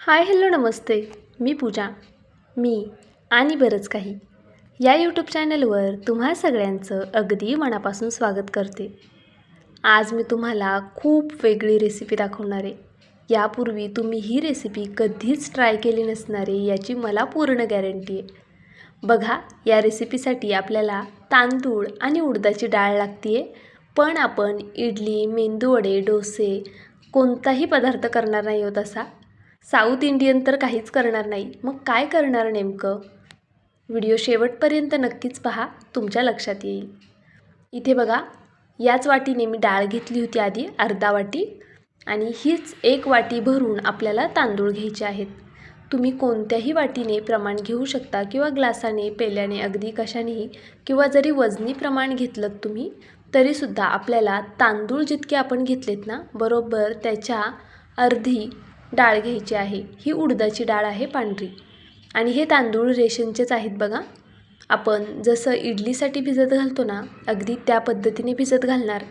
Hi hello नमस्ते. मी पूजा. मी आणि बरंच काही. या यूट्यूब चॅनलवर तुम्हा सगळ्यांचं अगदी मनापासून स्वागत करते. आज मी तुम्हाला खूप वेगळी रेसिपी दाखवणार आहे. यापूर्वी तुम्ही ही रेसिपी कधीच ट्राय केली नसणार आहे याची मला पूर्ण गॅरंटी आहे. बघा या रेसिपीसाठी आपल्याला तांदूळ आणि उडदाची डाळ लागते आहे पण आपण इडली मेंदूवडे डोसे कोणताही पदार्थ करणार नाही होत असा. साऊथ इंडियन तर काहीच करणार नाही. मग काय करणार नेमकं? व्हिडिओ शेवटपर्यंत नक्कीच पहा तुमच्या लक्षात येईल. इथे बघा याच वाटीने मी डाळ घेतली होती आधी अर्धा वाटी आणि हीच एक वाटी भरून आपल्याला तांदूळ घ्यायचे आहेत. तुम्ही कोणत्याही वाटीने प्रमाण घेऊ शकता किंवा ग्लासाने पेल्याने अगदी कशानेही किंवा जरी वजनी प्रमाण घेतलं तुम्ही तरीसुद्धा आपल्याला तांदूळ जितके आपण घेतलेत ना बरोबर त्याच्या अर्धी डाळ घ्यायची आहे. ही उडदाची डाळ आहे पांढरी. आणि हे तांदूळ रेशनचेच आहेत बघा. आपण जसं इडलीसाठी भिजत घालतो ना अगदी त्या पद्धतीने भिजत घालणार.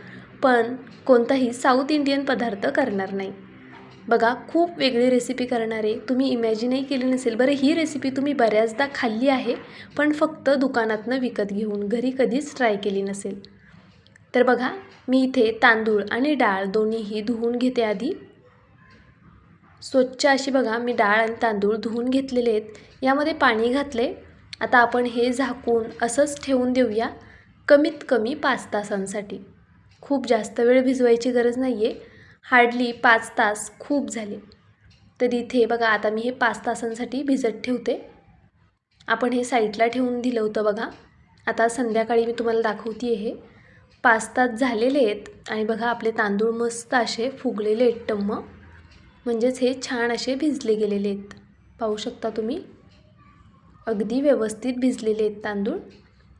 पण कोणताही साऊथ इंडियन पदार्थ करणार नाही. बघा खूप वेगळी रेसिपी करणारे. तुम्ही इमॅजिनही केली नसेल. बरं ही रेसिपी तुम्ही बऱ्याचदा खाल्ली आहे पण फक्त दुकानातनं विकत घेऊन घरी कधीच ट्राय केली नसेल. तर बघा मी इथे तांदूळ आणि डाळ दोन्हीही धुवून घेते आधी. स्वच्छ अशी बघा मी डाळ आणि तांदूळ धुवून घेतलेले आहेत. यामध्ये पाणी घातले. आता आपण हे झाकून असंच ठेवून देऊया कमीत कमी पाच तासांसाठी. खूप जास्त वेळ भिजवायची गरज नाही आहे हार्डली पाच तास खूप झाले. तर इथे बघा आता मी हे पाच तासांसाठी भिजत ठेवते. आपण हे साईडला ठेवून दिलं होतं बघा. आता संध्याकाळी मी तुम्हाला दाखवते हे. पाच तास झालेले आहेत आणि बघा आपले तांदूळ मस्त असे फुगलेले आहेत टम्म. म्हणजेच हे छान असे भिजले गेलेले आहेत. पाहू शकता तुम्ही? अगदी व्यवस्थित भिजलेले आहेत तांदूळ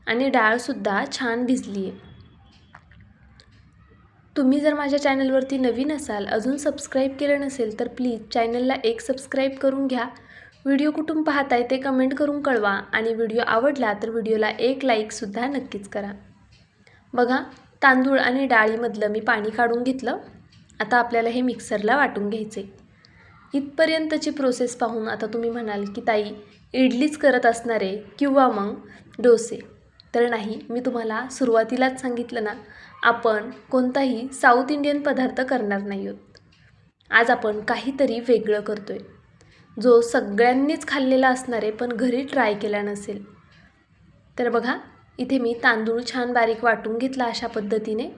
आणि डाळसुद्धा छान भिजली आहे. तुम्ही जर माझ्या चॅनलवरती नवीन असाल अजून सबस्क्राईब केलं नसेल तर प्लीज चॅनलला एक सबस्क्राईब करून घ्या. व्हिडिओ कुठून पाहताय ते कमेंट करून कळवा आणि व्हिडिओ आवडला तर व्हिडिओला एक लाईकसुद्धा नक्कीच करा. बघा तांदूळ आणि डाळीमधलं मी पाणी काढून घेतलं. आता आपल्याला हे मिक्सरला वाटून घ्यायचे इथपर्यंतची प्रोसेस पाहून आता तुम्ही म्हणाल की ताई इडलीच करत असणार आहे किंवा मग डोसे. तर नाही मी तुम्हाला सुरुवातीलाच सांगितलं ना आपण कोणताही साऊथ इंडियन पदार्थ करणार नाही आहोत. आज आपण काहीतरी वेगळं करतो आहे जो सगळ्यांनीच खाल्लेला असणार आहे पण घरी ट्राय केला नसेल. तर बघा इथे मी तांदूळ छान बारीक वाटून घेतला अशा पद्धतीने.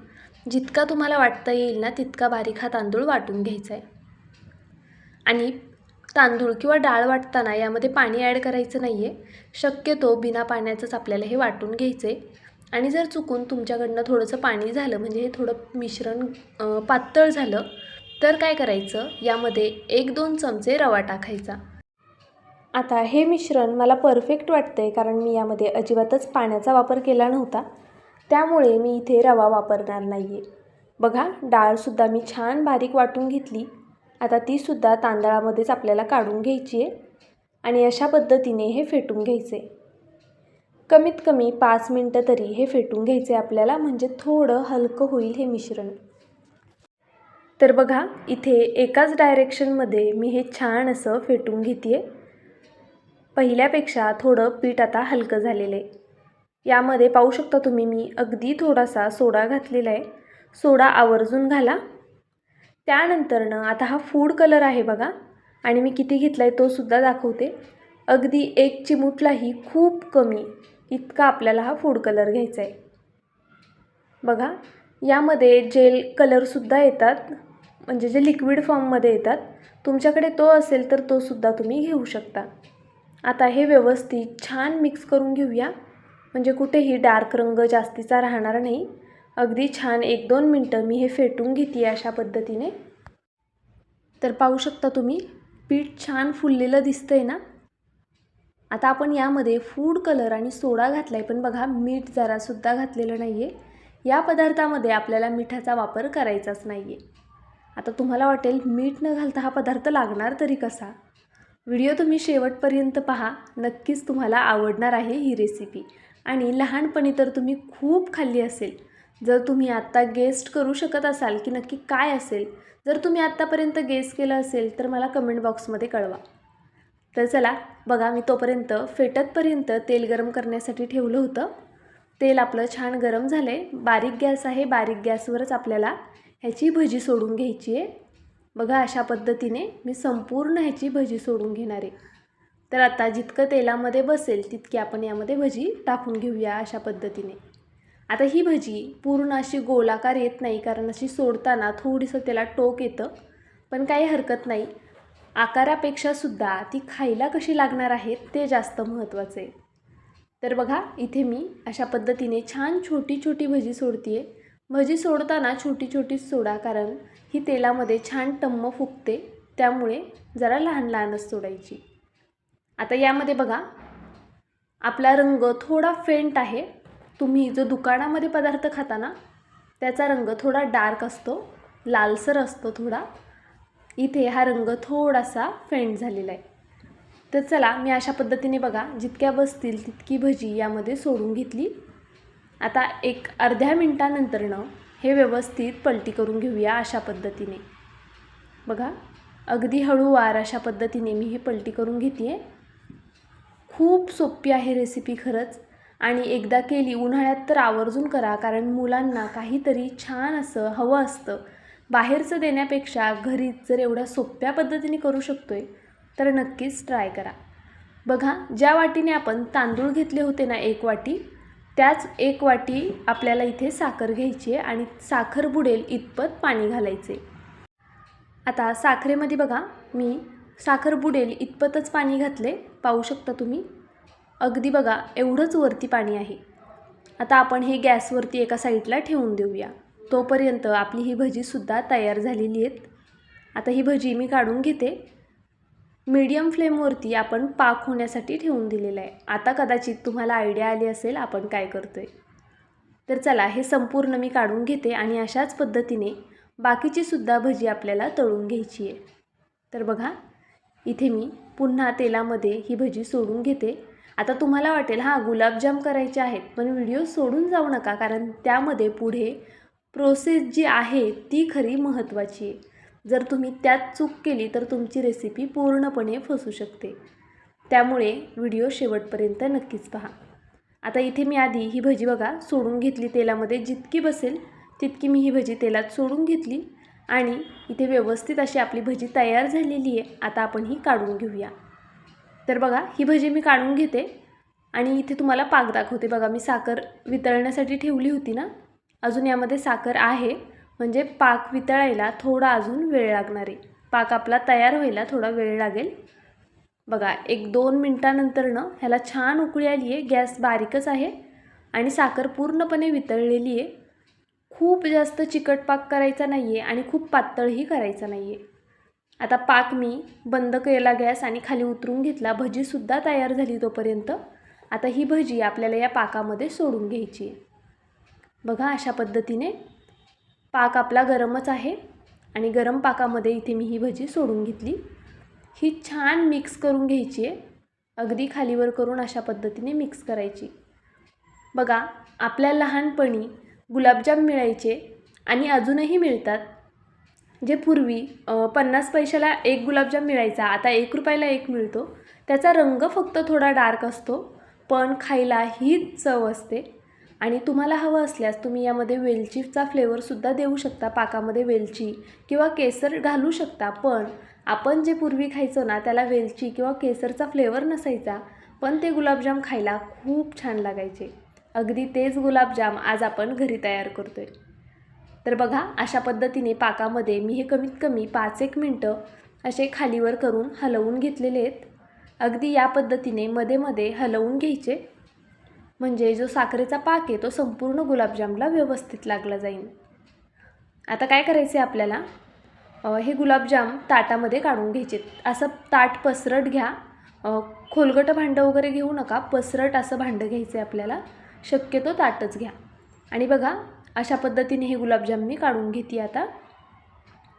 जितका तुम्हाला वाटता येईल ना तितका बारीक हा तांदूळ वाटून घ्यायचा आहे आणि तांदूळ किंवा डाळ वाटताना यामध्ये पाणी ॲड करायचं नाही आहे शक्यतो बिना पाण्याचंच आपल्याला हे वाटून घ्यायचं आहे आणि जर चुकून तुमच्याकडनं थोडंसं पाणी झालं म्हणजे हे थोडं मिश्रण पातळ झालं तर काय करायचं? यामध्ये एक दोन चमचे रवा टाकायचा. आता हे मिश्रण मला परफेक्ट वाटतं आहे कारण मी यामध्ये अजिबातच पाण्याचा वापर केला नव्हता. त्यामुळे मी इथे रवा वापरणार नाही आहे बघा डाळसुद्धा मी छान बारीक वाटून घेतली. आता तीसुद्धा तांदळामध्येच आपल्याला काढून घ्यायची आहे आणि अशा पद्धतीने हे फेटून घ्यायचे. कमीत कमी पाच मिनटं तरी हे फेटून घ्यायचे आपल्याला म्हणजे थोडं हलकं होईल हे मिश्रण. तर बघा इथे एकाच डायरेक्शनमध्ये मी हे छान असं फेटून घेते आहे पहिल्यापेक्षा थोडं पीठ आता हलकं झालेलं आहे. यामध्ये पाहू शकता तुम्ही मी अगदी थोडासा सोडा घातलेला आहे सोडा आवर्जून घाला. त्यानंतरनं आता हा फूड कलर आहे बघा आणि मी किती घेतला आहे तोसुद्धा दाखवते. अगदी एक चिमूटलाही खूप कमी इतका आपल्याला हा फूड कलर घ्यायचा आहे बघा यामध्ये जेल कलरसुद्धा येतात म्हणजे जे लिक्विड फॉर्ममध्ये येतात तुमच्याकडे तो असेल तर तोसुद्धा तुम्ही घेऊ शकता. आता हे व्यवस्थित छान मिक्स करून घेऊया. म्हणजे कुठेही डार्क रंग जास्तीचा राहणार नाही. अगदी छान एक दोन मिनटं मी हे फेटून घेते अशा पद्धतीने. तर पाहू शकता तुम्ही पीठ छान फुललेलं दिसतं आहे ना? आता आपण यामध्ये फूड कलर आणि सोडा घातला आहे पण बघा मीठ जरासुद्धा घातलेलं नाही आहे या पदार्थामध्ये आपल्याला मिठाचा वापर करायचाच नाही आहे आता तुम्हाला वाटेल मीठ न घालता हा पदार्थ लागणार तरी कसा? व्हिडिओ तुम्ही शेवटपर्यंत पहा. नक्कीच तुम्हाला आवडणार आहे ही रेसिपी आणि लहानपणी तर तुम्ही खूप खाल्ली असेल. जर तुम्ही आत्ता गेस्ट करू शकत असाल की नक्की काय असेल जर तुम्ही आत्तापर्यंत गेस केलं असेल तर मला कमेंट बॉक्समध्ये कळवा. तर चला बघा मी तोपर्यंत फेटतपर्यंत तेल गरम करण्यासाठी ठेवलं होतं. तेल आपलं छान गरम झालं आहे बारीक गॅस आहे बारीक गॅसवरच आपल्याला ह्याची भजी सोडून घ्यायची आहे. बघा अशा पद्धतीने मी संपूर्ण ह्याची भजी सोडून घेणार आहे. तर आता जितकं तेलामध्ये बसेल तितकी आपण यामध्ये भजी टाकून घेऊया अशा पद्धतीने. आता ही भजी पूर्ण अशी गोलाकार येत नाही कारण अशी सोडताना थोडीसं त्याला टोक येतं. पण काही हरकत नाही. आकारापेक्षा सुद्धा ती खायला कशी लागणार आहेत ते जास्त महत्त्वाचं आहे. तर बघा इथे मी अशा पद्धतीने छान छोटी छोटी भजी सोडते भजी सोडताना छोटी छोटीच सोडा कारण ही तेलामध्ये छान टम्म फुगते. त्यामुळे जरा लहान लहानच सोडायची. आता यामध्ये बघा आपला रंग थोडा फेंट आहे. तुम्ही जो दुकानामध्ये पदार्थ खाता ना त्याचा रंग थोडा डार्क असतो लालसर असतो थोडा. इथे हा रंग थोडासा फेंट झालेला आहे. तर चला मी अशा पद्धतीने बघा जितक्या बसतील तितकी भजी यामध्ये सोडून घेतली. आता एक अर्ध्या मिनटानंतरनं हे व्यवस्थित पलटी करून घेऊया अशा पद्धतीने. बघा अगदी हळूवार अशा पद्धतीने मी हे पलटी करून घेते आहे खूप सोपी आहे रेसिपी खरंच. आणि एकदा केली उन्हाळ्यात तर आवर्जून करा कारण मुलांना काहीतरी छान असं हवं असतं. बाहेरचं देण्यापेक्षा घरीच जर एवढ्या सोप्या पद्धतीने करू शकतो आहे तर नक्कीच ट्राय करा. बघा ज्या वाटीने आपण तांदूळ घेतले होते ना एक वाटी त्याच एक वाटी आपल्याला इथे साखर घ्यायची आहे आणि साखर बुडेल इतपत पाणी घालायचे. आता साखरेमध्ये बघा मी साखर बुडेल इतपतच पाणी घातले पाहू शकता तुम्ही? अगदी बघा एवढंच वरती पाणी आहे. आता आपण हे गॅसवरती एका साईडला ठेवून देऊया. तोपर्यंत आपली ही भजीसुद्धा तयार झालेली आहेत. आता ही भजी मी काढून घेते. मीडियम फ्लेमवरती आपण पाक होण्यासाठी ठेवून दिलेलं आहे. आता कदाचित तुम्हाला आयडिया आली असेल आपण काय करतो आहे तर चला हे संपूर्ण मी काढून घेते आणि अशाच पद्धतीने बाकीची सुद्धा भजी आपल्याला तळून घ्यायची आहे. तर बघा इथे मी पुन्हा तेलामध्ये ही भजी सोडून घेते. आता तुम्हाला वाटेल हां गुलाबजाम करायचे आहेत पण व्हिडिओ सोडून जाऊ नका कारण त्यामध्ये पुढे प्रोसेस जी आहे ती खरी महत्त्वाची आहे. जर तुम्ही त्यात चूक केली तर तुमची रेसिपी पूर्णपणे फसू शकते. त्यामुळे व्हिडिओ शेवटपर्यंत नक्कीच पहा. आता इथे मी आधी ही भजी बघा सोडून घेतली तेलामध्ये जितकी बसेल तितकी मी ही भजी तेलात सोडून घेतली. आणि इथे व्यवस्थित अशी आपली भजी तयार झालेली आहे. आता आपण ही काढून घेऊया. तर बघा ही भजी मी काढून घेते आणि इथे तुम्हाला पाक दाखवते. बघा मी साखर वितळण्यासाठी ठेवली होती ना? अजून यामध्ये साखर आहे. म्हणजे पाक वितळायला थोडा अजून वेळ लागणार आहे. पाक आपला तयार व्हायला थोडा वेळ लागेल. बघा एक दोन मिनटानंतरनं ह्याला छान उकळी आली आहे. गॅस बारीकच आहे आणि साखर पूर्णपणे वितळलेली आहे. खूप जास्त चिकट पाक करायचा नाही आहे आणि खूप पातळही करायचा नाही आहे आता पाक मी बंद केला गॅस आणि खाली उतरून घेतला भजीसुद्धा तयार झाली तोपर्यंत. आता ही भजी आपल्याला या पाकामध्ये सोडून घ्यायची आहे. बघा अशा पद्धतीने पाक आपला गरमच आहे आणि गरम पाकामध्ये इथे मी ही भजी सोडून घेतली. ही छान मिक्स करून घ्यायची आहे. अगदी खालीवर करून अशा पद्धतीने मिक्स करायची. बघा आपल्या लहानपणी गुलाबजाम मिळायचे आणि अजूनही मिळतात. जे पूर्वी पन्नास पैशाला एक गुलाबजाम मिळायचा आता एक रुपयाला एक मिळतो. त्याचा रंग फक्त थोडा डार्क असतो पण खायला ही चव असते. आणि तुम्हाला हवं असल्यास तुम्ही यामध्ये वेलचीचा फ्लेवरसुद्धा देऊ शकता पाकामध्ये वेलची किंवा केसर घालू शकता पण आपण जे पूर्वी खायचो ना त्याला वेलची किंवा केसरचा फ्लेवर नसायचा पण ते गुलाबजाम खायला खूप छान लागायचे. अगदी तेच गुलाबजाम आज आपण घरी तयार करतो आहे तर बघा अशा पद्धतीने पाकामध्ये मी हे कमीत कमी पाच एक मिनटं असे खालीवर करून हलवून घेतलेले आहेत. अगदी या पद्धतीने मध्ये मध्ये हलवून घ्यायचे. म्हणजे जो साखरेचा पाक आहे तो संपूर्ण गुलाबजामला व्यवस्थित लागला जाईल आता काय करायचे आपल्याला? हे गुलाबजाम ताटामध्ये काढून घ्यायचे. असं ताट पसरट घ्या. खोलगटं भांडं वगैरे घेऊ नका. पसरट असं भांडं घ्यायचं आहे आपल्याला. शक्यतो ताटच घ्या. आणि बघा अशा पद्धतीने हे गुलाबजाम मी काढून घेते आता.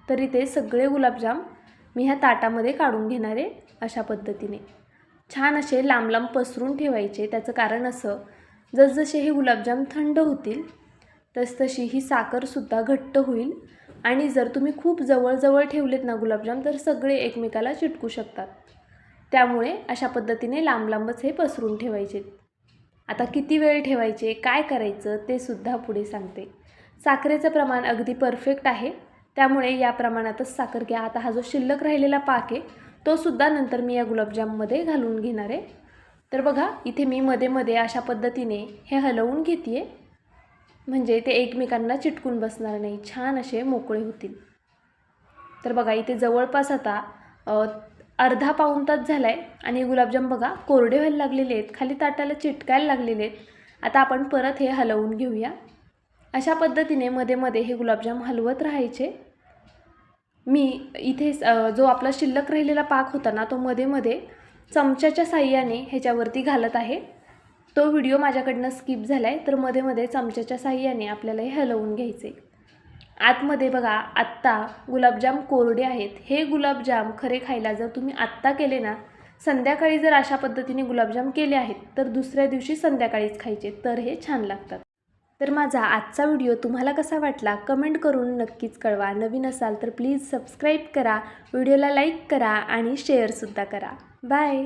तरी ते सगळे गुलाबजाम मी ह्या ताटामध्ये काढून घेणार आहे अशा पद्धतीने. छान असे लांब लांब पसरून ठेवायचे. त्याचं कारण असं जसजसे हे गुलाबजाम थंड होतील तसतशी ही साखरसुद्धा घट्ट होईल. आणि जर तुम्ही खूप जवळजवळ ठेवलेत ना गुलाबजाम तर सगळे एकमेकाला चिटकू शकतात. त्यामुळे अशा पद्धतीने लांब लांबच हे पसरून ठेवायचे. आता किती वेळ ठेवायचे काय करायचं ते सुद्धा पुढे सांगते. साखरेचं प्रमाण अगदी परफेक्ट आहे. त्यामुळे या प्रमाणातच साखर घ्या. आता हा जो शिल्लक राहिलेला पाक आहे तो सुद्धा नंतर मी या गुलाबजाममध्ये घालून घेणार आहे. तर बघा इथे मी मध्ये मध्ये अशा पद्धतीने हे हलवून घेते म्हणजे ते एकमेकांना चिटकून बसणार नाही. छान असे मोकळे होतील. तर बघा इथे जवळपास आता अर्धा पाऊण तास झाला आहे आणि गुलाबजाम बघा कोरडे व्हायला लागलेले आहेत. खाली ताटाला चिटकायला लागलेले आहेत. आता आपण परत हे हलवून घेऊया. अशा पद्धतीने मध्ये मध्ये हे गुलाबजाम हलवत राहायचे. मी इथे जो आपला शिल्लक राहिलेला पाक होता ना तो मध्ये मध्ये चमच्याच्या साह्याने ह्याच्यावरती घालत आहे. तो व्हिडिओ माझ्याकडनं स्किप झाला आहे तर मध्ये मध्ये चमच्याच्या साह्याने आपल्याला हे हलवून घ्यायचे. आतमध्ये बघा आत्ता गुलाबजाम कोरडे आहेत. हे गुलाबजाम खरे खायला जर तुम्ही आत्ता केले ना संध्याकाळी जर अशा पद्धतीने गुलाबजाम केले आहेत तर दुसऱ्या दिवशी संध्याकाळीच खायचे. तर हे छान लागतात. तर माझा आजचा व्हिडिओ तुम्हाला कसा वाटला कमेंट करून नक्कीच कळवा. नवीन असाल तर प्लीज सबस्क्राईब करा व्हिडिओला लाईक करा आणि शेअरसुद्धा करा. बाय!